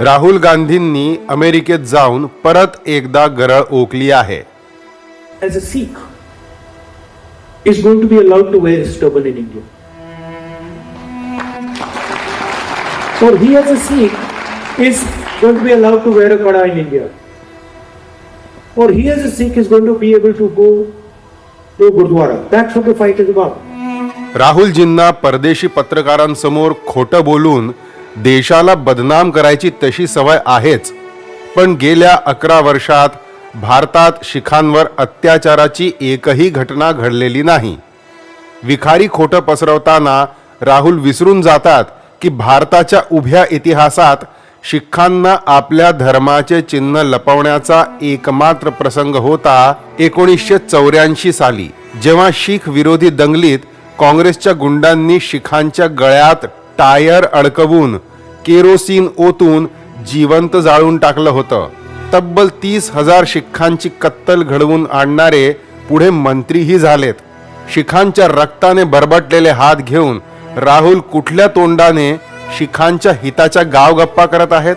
राहुल गांधींनी अमेरिकेत जाऊन परत एकदा गरळ ओकली आहे as a Sikh is going to be allowed to wear his turban in India. Or he as a Sikh is going to be allowed to wear a kada in India. Or he as a Sikh is going to be able to go to Gurdwara. That's what the fight is about. राहुलजींना परदेशी पत्रकारांसमोर खोटं बोलून देशाला बदनाम करायची तशी सवय आहेच. पण गेल्या अकरा वर्षात भारतात शिखांवर अत्याचाराची एकही घटना घडलेली नाही. विखारी खोटं पसरवताना राहुल विसरून जातात की भारताच्या उभ्या इतिहासात शिखांना आपल्या धर्माचे चिन्ह लपवण्याचा एकमात्र प्रसंग होता एकोणीसशे चौऱ्याऐंशी साली जेव्हा शीख विरोधी दंगलीत काँग्रेसच्या गुंडांनी शिखांच्या गळ्यात टायर अडकवून केरोसिन ओतून जिवंत जाळून टाकलं होतं. तब्बल तीस हजार शिखांची कत्तल घडवून आणणारे पुढे मंत्रीही झालेत. शिखांच्या रक्ताने बरबटलेले हात घेऊन राहुल कुठल्या तोंडाने शिखांच्या हिताच्या गावगप्पा करत आहेत?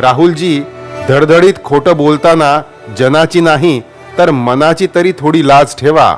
राहुलजी धडधडीत खोटं बोलताना जनाची नाही तर मनाची तरी थोडी लाज ठेवा.